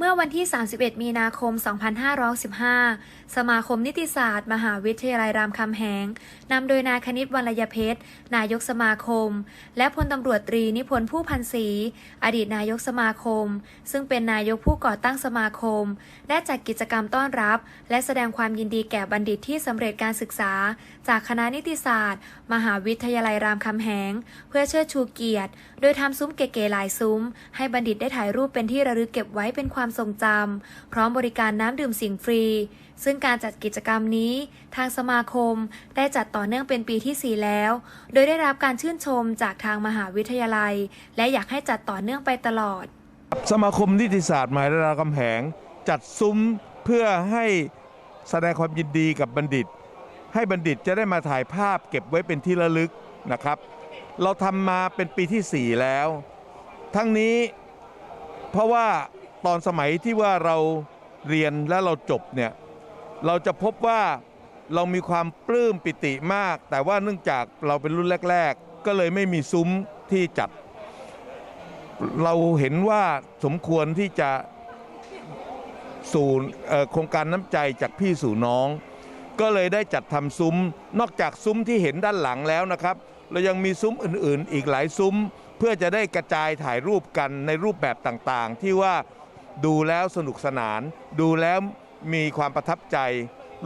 เมื่อวันที่ 31 มีนาคม 2515 สมาคมนิติศาสตร์ มหาวิทยาลัยรามคำแหง นำโดยนายคณิตวรรยเพชร นายกสมาคม และพลตำรวจตรีนิพนธ์ผู้พันศรี อดีตนายกสมาคม ซึ่งเป็นนายกผู้ก่อตั้งสมาคม ได้จัดกิจกรรมต้อนรับ และแสดงความยินดีแก่บัณฑิตที่สำเร็จการศึกษา จากคณะนิติศาสตร์ มหาวิทยาลัยรามคำแหง เพื่อเชิดชูเกียรติ โดยทำซุ้มเก๋ๆหลายซุ้ม ให้บัณฑิตได้ถ่ายรูปเป็นที่ระลึกเก็บไว้เป็นความทรงจำพร้อมบริการน้ำดื่มสิ่งฟรี ซึ่งการจัดกิจกรรมนี้ ทางสมาคมได้จัดต่อเนื่องเป็นปีที่ 4 แล้ว โดยได้รับการชื่นชมจากทางมหาวิทยาลัย และอยากให้จัดต่อเนื่องไปตลอด สมาคมนิติศาสตร์มหาวิทยาลัยราคำแหง จัดซุ้มเพื่อให้แสดงความยินดีกับบัณฑิต ให้บัณฑิตจะได้มาถ่ายภาพเก็บไว้เป็นที่ระลึกนะครับ เราทำมาเป็นปีที่ 4 แล้ว ทั้งนี้เพราะว่า ตอนสมัยที่ว่าเราเรียนและเราจบเนี่ยเราจะพบว่าเรามีความปลื้มปิติมาก แต่ว่าเนื่องจากเราเป็นรุ่นแรก ๆ ก็เลยไม่มีซุ้มที่จัด เราเห็นว่าสมควรที่จะสู่โครงการน้ำใจจากพี่สู่น้อง ก็เลยได้จัดทำซุ้ม นอกจากซุ้มที่เห็นด้านหลังแล้วนะครับ เรายังมีซุ้มอื่นๆ อีกหลายซุ้ม เพื่อจะได้กระจายถ่ายรูปกันในรูปแบบต่างๆ ที่ว่า ดูแล้วสนุกสนาน ดูแล้วมีความประทับใจ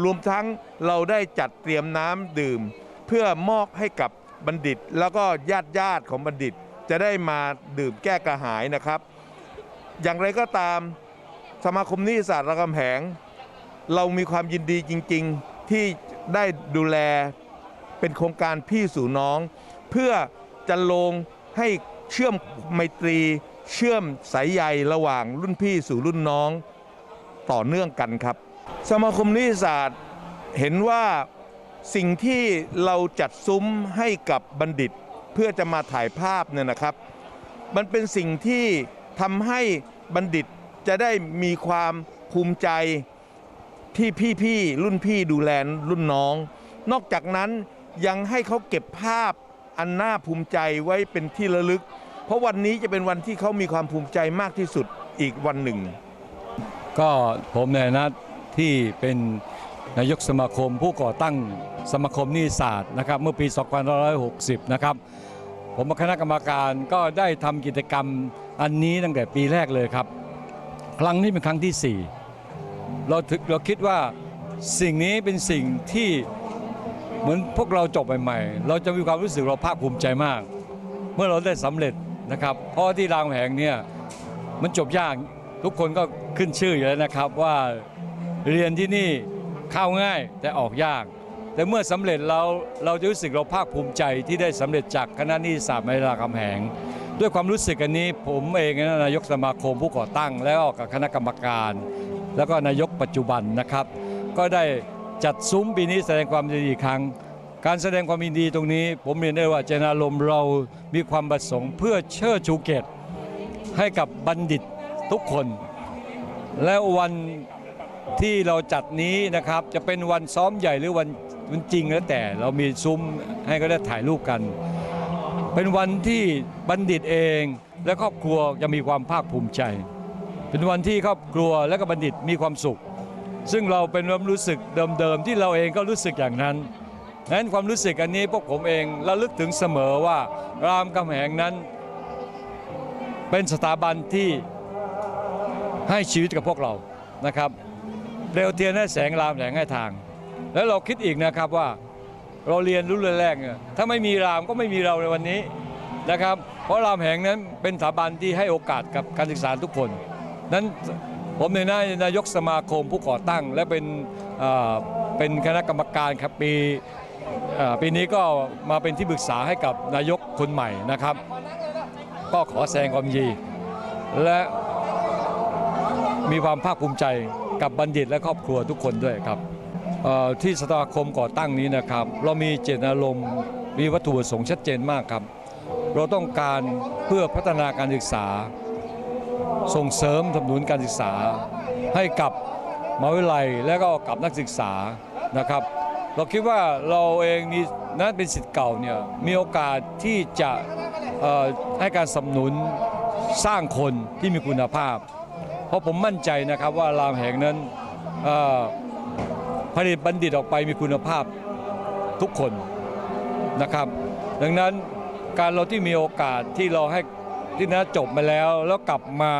รวมทั้งเราได้จัดเตรียมน้ำดื่ม เพื่อมอบให้กับบัณฑิต แล้วก็ญาติญาติของบัณฑิต จะได้มาดื่มแก้กระหายนะครับ อย่างไรก็ตามสมาคมนิติศาสตร์รามคำแหง เรามีความยินดีจริง ๆ ที่ได้ดูแลเป็นโครงการพี่สู่น้อง เพื่อจะลงให้เชื่อมไมตรี เชื่อมสายใยระหว่างรุ่นพี่สู่รุ่นน้องต่อเนื่องกันครับ สมาคมนิติศาสตร์เห็นว่าสิ่งที่เราจัดซุ้มให้กับบัณฑิต เพื่อจะมาถ่ายภาพเนี่ยนะครับ มันเป็นสิ่งที่ทำให้บัณฑิตจะได้มีความภูมิใจที่พี่ๆรุ่นพี่ดูแลรุ่นน้อง นอกจากนั้นยังให้เขาเก็บภาพอันน่าภูมิใจไว้เป็นที่ระลึก เพราะวันนี้จะเป็นวันที่เขามีความภูมิใจมากที่สุดอีกวันหนึ่ง ก็ผมในฐานะที่เป็นนายกสมาคมผู้ก่อตั้งสมาคมนิติศาสตร์นะครับเมื่อปี 2560 นะครับ ผมกับคณะกรรมการก็ได้ทำกิจกรรมอันนี้ตั้งแต่ปีแรกเลยครับ ครั้งนี้เป็นครั้งที่ 4 เราถึกเราคิดว่าสิ่งนี้เป็นสิ่งที่เหมือนพวกเราจบใหม่ๆ เราจะมีความรู้สึกเราภาคภูมิใจมาก เมื่อเราได้สำเร็จ นะครับ เพราะที่รามแหงเนี่ยมันจบยากทุกคนก็ขึ้นชื่ออยู่แล้วนะครับว่าเรียนที่นี่เข้าง่ายแต่ออกยาก แต่เมื่อสำเร็จเราเราจะรู้สึกเราภาคภูมิใจที่ได้สำเร็จจากคณะนิติศาสตร์มหาวิทยาลัยรามคำแหง ด้วยความรู้สึกอันนี้ ผมเองนะนายกสมาคมผู้ก่อตั้ง แล้วก็กับคณะกรรมการ แล้วก็นายกปัจจุบันนะครับ ก็ได้จัดซุ้มปีนี้แสดงความยินดีอีกครั้ง การแสดงความยินดีตรงนี้ ผมเรียนได้ว่าเจนารมเรามีความประสงค์เพื่อเชิดชูเกียรติให้กับบัณฑิตทุกคน และวันที่เราจัดนี้นะครับจะเป็นวันซ้อมใหญ่หรือวันวันจริงแล้วแต่เรามีซุ้มให้ก็ได้ถ่ายรูปกัน เป็นวันที่บัณฑิตเองและครอบครัวจะมีความภาคภูมิใจ เป็นวันที่ครอบครัวและก็บัณฑิตมีความสุข ซึ่งเราเป็นความรู้สึกเดิมๆที่เราเองก็รู้สึกอย่างนั้น นั้นความรู้สึกอันนี้พวกผมเองระลึกถึงเสมอว่ารามคำแหงนั้นเป็นสถาบันที่ให้ชีวิตกับพวกเรานะครับเร็วเทียนให้แสงรามแสงให้ทาง แล้วเราคิดอีกนะครับว่าเราเรียนรู้เรื่องแรกเนี่ยถ้าไม่มีรามก็ไม่มีเราในวันนี้นะครับ เพราะรามแหงนั้นเป็นสถาบันที่ให้โอกาสกับการศึกษาทุกคน นั้นผมในนายนายกสมาคมผู้ก่อตั้ง และเป็นเป็นคณะกรรมการครับปี ปีนี้ก็มาเป็นที่ปรึกษาให้กับนายกคนใหม่นะครับ ก็ขอแสดงความยินดีและมีความภาคภูมิใจกับบัณฑิตและครอบครัวทุกคนด้วยครับที่สมาคมก่อตั้งนี้นะครับ เรามีเจตนารมณ์มีวัตถุประสงค์ชัดเจนมากครับ เราต้องการเพื่อพัฒนาการศึกษา ส่งเสริมสนับสนุนการศึกษาให้กับมหาวิทยาลัยและก็กับนักศึกษานะครับ เราคิดว่าเราเองนี่นั้นเป็นสิทธิ์เก่าเนี่ยมีโอกาสที่จะให้การสนับสนุนสร้างคนที่มีคุณภาพ เพราะผมมั่นใจนะครับว่ารามแหงนั้นผลิตบัณฑิตออกไปมีคุณภาพทุกคนนะครับ ดังนั้นการเราที่มีโอกาสที่เราให้ที่นั้นจบมาแล้วแล้วกลับมา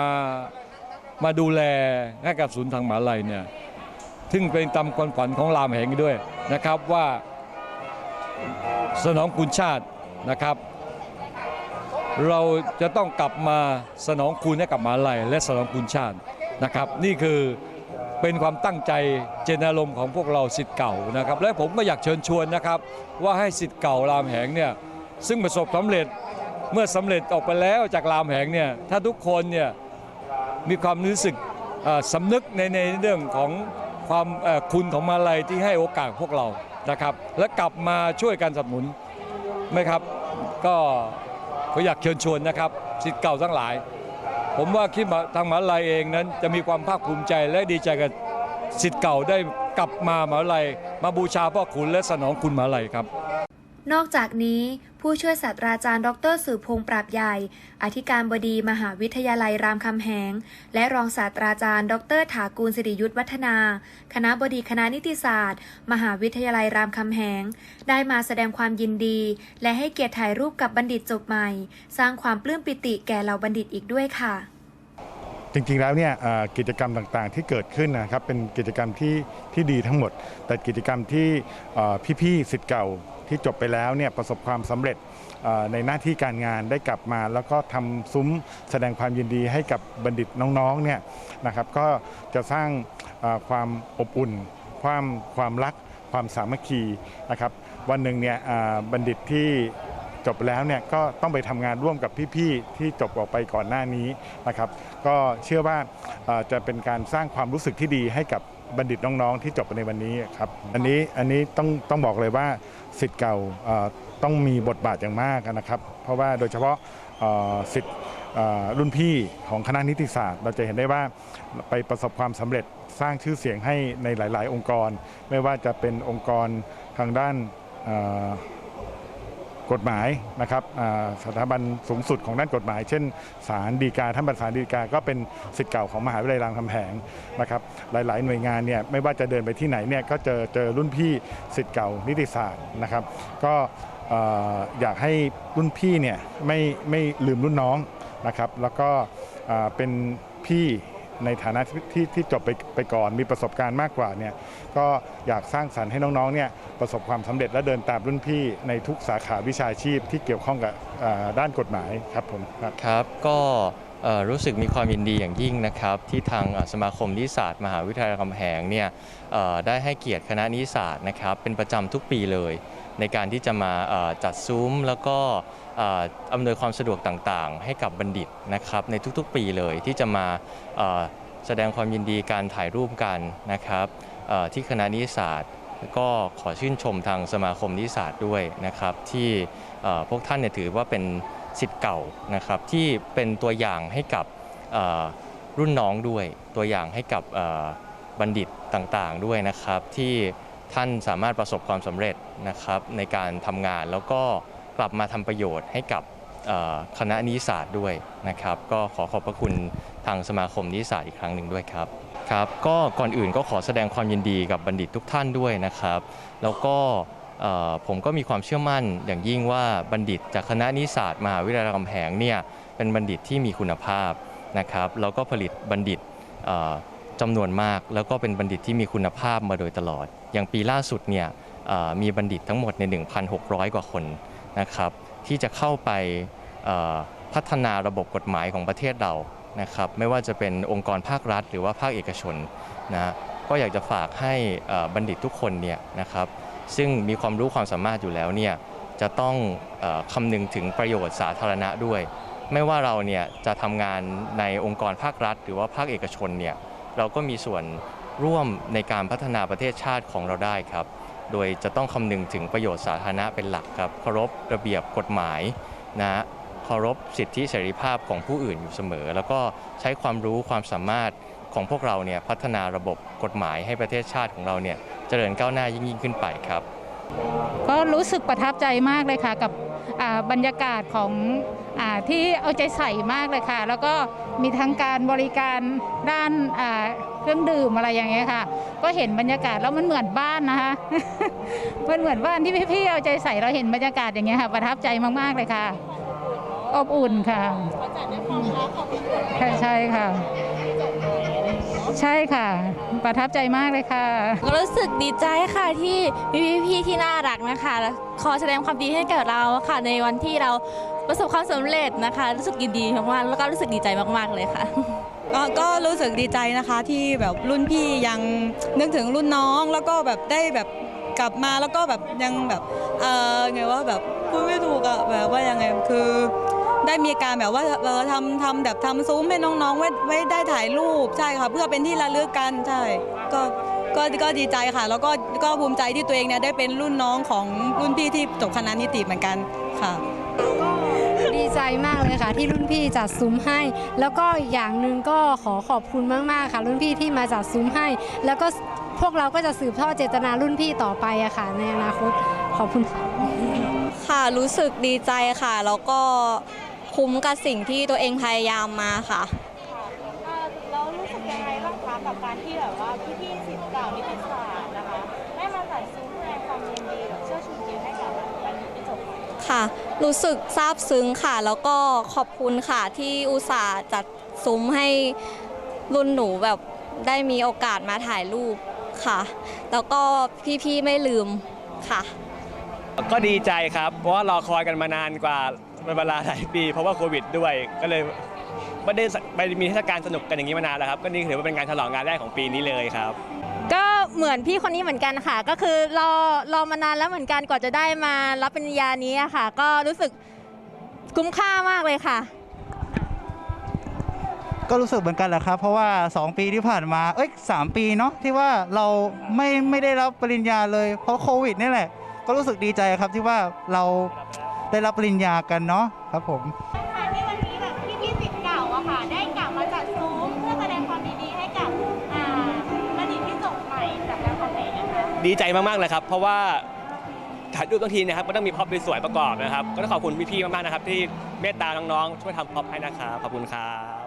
มาดูแลให้กับศูนย์ทางหมหาลัยเนี่ย ซึ่งเป็นตามความฝันของรามแหงด้วยนะครับว่าสนองคุณชาตินะครับ เราจะต้องกลับมาสนองคุณให้กับมหาลัยและสนองคุณชาตินะครับ นี่คือเป็นความตั้งใจเจนารมณ์ของพวกเราสิทธิ์เก่านะครับ และผมก็อยากเชิญชวนนะครับ ว่าให้สิทธิ์เก่ารามแหงเนี่ยซึ่งประสบสำเร็จเมื่อสำเร็จออกไปแล้วจากรามแหงเนี่ยถ้าทุกคนเนี่ยมีความรู้สึกเอ่อสำนึกในในเรื่องของ ความคุณของมาลัยที่ให้โอกาสพวกเรานะครับ และกลับมาช่วยกันสนับสนุนไหมครับ ก็ขออยากเชิญชวนนะครับสิทธิ์เก่าทั้งหลาย ผมว่าคิดว่ทางมหาลัยเองนั้นจะมีความภาคภูมิใจและดีใจกับสิทธิ์เก่าได้กลับมามหาลัย มาบูชาพ่อคุณและสนองคุณมหาลัยครับ นอกจากนี้ผู้ช่วยศาสตราจารย์ ดรสืบพงษ์ปราบใหญ่ อธิการบดีมหาวิทยาลัยรามคำแหง และรองศาสตราจารย์ ดรถากูลสิริยุทธวัฒนา คณะบดีคณะนิติศาสตร์ มหาวิทยาลัยรามคำแหง ได้มาแสดงความยินดี และให้เกียรติถ่ายรูปกับบัณฑิตจบใหม่ สร้างความปลื้มปิติแก่เหล่าบัณฑิตอีกด้วยค่ะ จริงๆแล้วเนี่ยกิจกรรมต่างๆ ที่เกิดขึ้นนะครับเป็นกิจกรรมที่ที่ดีทั้งหมด แต่กิจกรรมที่พี่ๆสิทธิ์เก่าที่จบไปแล้วเนี่ยประสบความสำเร็จในหน้าที่การงานได้กลับมา แล้วก็ทำซุ้มแสดงความยินดีให้กับบัณฑิตน้องๆเนี่ยนะครับก็จะสร้างความอบอุ่น ความความรักความสามัคคีนะครับวันหนึ่งเนี่ยบัณฑิตที่ จบแล้วเนี่ยก็ต้องไปทำงานร่วมกับพี่ๆที่จบออกไปก่อนหน้านี้นะครับ ก็เชื่อว่าจะเป็นการสร้างความรู้สึกที่ดีให้กับบัณฑิตน้องๆ ที่จบในวันนี้ครับอันนี้อันนี้ต้องต้องบอกเลยว่าสิทธิ์เก่าต้องมีบทบาทอย่างมากนะครับ เพราะว่าโดยเฉพาะสิทธิ์รุ่นพี่ของคณะนิติศาสตร์ เราจะเห็นได้ว่าไปประสบความสำเร็จสร้างชื่อเสียงให้ในหลาย ๆ องค์กร ไม่ว่าจะเป็นองค์กรทางด้าน กฎหมายนะครับสถาบันสูงสุดของด้านกฎหมาย เช่นศาลฎีกาท่านประธานฎีกาก็เป็นสิทธิ์เก่าของมหาวิทยาลัยรามคำแหงนะครับหลาย ๆ หน่วยงานเนี่ยไม่ว่าจะเดินไปที่ไหนเนี่ยก็เจอเจอรุ่นพี่สิทธิ์เก่านิติศาสตร์นะครับก็อยากให้รุ่นพี่เนี่ยไม่ไม่ลืมรุ่นน้องนะครับแล้วก็เป็นพี่ ในฐานะที่ที่ที่จบไปไปก่อนมีประสบการณ์มากกว่าเนี่ยก็อยากสร้างสรรค์ให้น้องๆเนี่ยประสบความสำเร็จและเดินตามรุ่นพี่ในทุกสาขาวิชาชีพที่เกี่ยวข้องกับด้านกฎหมายครับผมครับครับก็ รู้สึกมีความยินดีอย่างยิ่งนะครับ ที่ทางสมาคมนิสศาสตมหาวิทยาลัยรามคำแหงเนี่ยได้ให้เกียรติคณะนิสศาสตนะครับเป็นประจำทุกปีเลย ในการที่จะมาจัดซุ้มแล้วก็อำนวยความสะดวกต่างๆ ให้กับบัณฑิตนะครับในทุกๆ ปีเลยที่จะมาแสดงความยินดีการถ่ายรูปกันนะครับที่คณะนิสศาสตร์ก็ขอชื่นชมทางสมาคมนิสศาสตร์ด้วยนะครับ ที่พวกท่านเนี่ยถือว่าเป็น สิทธิ์เก่านะครับที่เป็นตัวอย่างให้กับรุ่นน้องด้วย ตัวอย่างให้กับบัณฑิตต่างๆด้วยนะครับ ที่ท่านสามารถประสบความสำเร็จนะครับในการทำงานแล้วก็กลับมาทำประโยชน์ให้กับคณะนิสสตร์ด้วยนะครับ ก็ขอขอบพระคุณทางสมาคมนิสสตร์อีกครั้งหนึ่งด้วยครับครับ ก็ก่อนอื่นก็ขอแสดงความยินดีกับบัณฑิตทุกท่านด้วยนะครับ แล้วก็ ผมก็มีความเชื่อมั่นอย่างยิ่งว่าบัณฑิตจากคณะนิสสตร์มหาวิทยาลัยรามคำแหงเนี่ยเป็นบัณฑิตที่มีคุณภาพนะครับแล้วก็ผลิตบัณฑิตจำนวนมาก แล้วก็เป็นบัณฑิตที่มีคุณภาพมาโดยตลอด อย่างปีล่าสุดเนี่ยมีบัณฑิตทั้งหมดใน 1,600 กว่าคนนะครับที่จะเข้าไปพัฒนาระบบกฎหมายของประเทศเรานะครับไม่ว่าจะเป็นองค์กรภาครัฐ หรือว่าภาคเอกชนนะก็อยากจะฝากให้บัณฑิตทุกคนเนี่ยนะครับ ซึ่งมีความรู้ความสามารถอยู่แล้วเนี่ยจะต้องอคำนึงถึงประโยชน์สาธารณะด้วย ไม่ว่าเราเนี่ยจะทำงานในองค์กรภาครัฐ หรือว่าภาคเอกชนเนี่ยเราก็มีส่วนร่วมในการพัฒนาประเทศชาติของเราได้ครับ โดยจะต้องคำนึงถึงประโยชน์สาธารณะเป็นหลักครับเคารพระเบียบกฎหมายนะเคารพสิทธิเสรีภาพของผู้อื่นอยู่เสมอ แล้วก็ใช้ความรู้ความสามารถของพวกเราเนี่ยพัฒนาระบบกฎหมายให้ประเทศชาติของเราเนี่ย จริญก้าวหน้ายิ่งยิ่งขึ้นไปครับ ก็รู้สึกประทับใจมากเลยค่ะ กับอ่าบรรยากาศของอาที่เอาใจใส่มากเลยค่ะ แล้วก็มีทั้งการบริการด้านอ่าเครื่องดื่มอะไรอย่างเงี้ยค่ะ ก็เห็นบรรยากาศแล้วมันเหมือนบ้านนะคะมันเหมือนบ้านที่พี่ๆเอาใจใส่เราเห็นบรรยากาศอย่างเงี้ยค่ะ ประทับใจมากๆเลยค่ะ อบอุ่นค่ะใช่ใช่ค่ะ ใช่ค่ะ ประทับใจมากเลยค่ะ ก็รู้สึกดีใจค่ะที่มีพี่ๆที่น่ารักนะคะและขอแสดงความดีให้กับเราค่ะ ในวันที่เราประสบความสำเร็จนะคะ รู้สึกยินดีมากๆแล้วก็รู้สึกดีใจมากๆเลยค่ะก็ก็รู้สึกดีใจนะคะที่แบบรุ่นพี่ยังนึกถึงรุ่นน้องแล้วก็แบบได้แบบกลับมาแล้วก็แบบยังแบบเออไงว่าแบบพูดไม่ถูกอะแบบว่ายังไงคือ ได้มีการแบบว่าเออทำทำแบบทำซุ้มให้น้องๆไว้ไว้ได้ถ่ายรูปใช่ค่ะ เพื่อเป็นที่ระลึกกันใช่ก็ก็ก็ดีใจค่ะ แล้วก็ก็ภูมิใจที่ตัวเองเนี่ยได้เป็นรุ่นน้องของรุ่นพี่ที่จบคณะนิติเหมือนกันค่ะดีใจมากเลยค่ะ ที่รุ่นพี่จัดซุ้มให้ แล้วก็อีกอย่างหนึ่งก็ขอขอบคุณมากๆค่ะ รุ่นพี่ที่มาจัดซุ้มให้ แล้วก็พวกเราก็จะสืบทอดเจตนารุ่นพี่ต่อไปอะค่ะ ในอนาคตขอบคุณค่ะค่ะรู้สึกดีใจค่ะ แล้วก็ คุ้มกับสิ่งที่ตัวเองพยายามมาค่ะแล้วรู้สึกยังไงบ้างคะกับการที่แบบว่าพี่ๆสิทธิ์เก่านิติศาสตร์นะคะได้มาจัดซุ้มแสดงความยินดีแบบเชื่อชูเกียรติให้กับวันนี้ที่จบไปค่ะ รู้สึกซาบซึ้งค่ะ แล้วก็ขอบคุณค่ะ ที่อุตส่าห์จัดซุ้มให้รุ่นหนูแบบได้มีโอกาสมาถ่ายรูปค่ะ แล้วก็พี่ๆไม่ลืมค่ะ ก็ดีใจครับ เพราะว่ารอคอยกันมานานกว่า เป็นเวลาหลายปีเพราะว่าโควิดด้วย ก็เลยไม่ได้ไปมีเทศกาลสนุกกันอย่างนี้มานานแล้วครับ ก็นี่ถือว่าเป็นงานฉลองงานแรกของปีนี้เลยครับ ก็เหมือนพี่คนนี้เหมือนกันค่ะ ก็คือรอรอมานานแล้วเหมือนกันกว่าจะได้มารับปริญญานี้อะค่ะ ก็รู้สึกคุ้มค่ามากเลยค่ะ ก็รู้สึกเหมือนกันแหละครับ เพราะว่า 2 ปีที่ผ่านมา เอ้ยสามปีเนาะที่ว่าเราไม่ไม่ได้รับปริญญาเลย เพราะโควิดนี่แหละ ก็รู้สึกดีใจครับที่ว่าเรา ได้รับปริญญากันเนาะครับผมค่ะที่วันนี้แบบพี่พี่สิทธิ์เก่าอะค่ะ ได้กลับมาจัดซุ้มเพื่อแสดงความดีๆให้กับอ่าบัณฑิตที่จบใหม่จากรามคำแหงนะคะดีใจมากๆเลยครับ เพราะว่าถ่ายรูปบางทีนะครับก็ต้องมีพ็อปสวยๆประกอบนะครับ ก็ต้องขอบคุณพี่ๆมากๆนะครับ ที่เมตตาน้องๆช่วยทำพ็อปให้นะครับขอบคุณครับ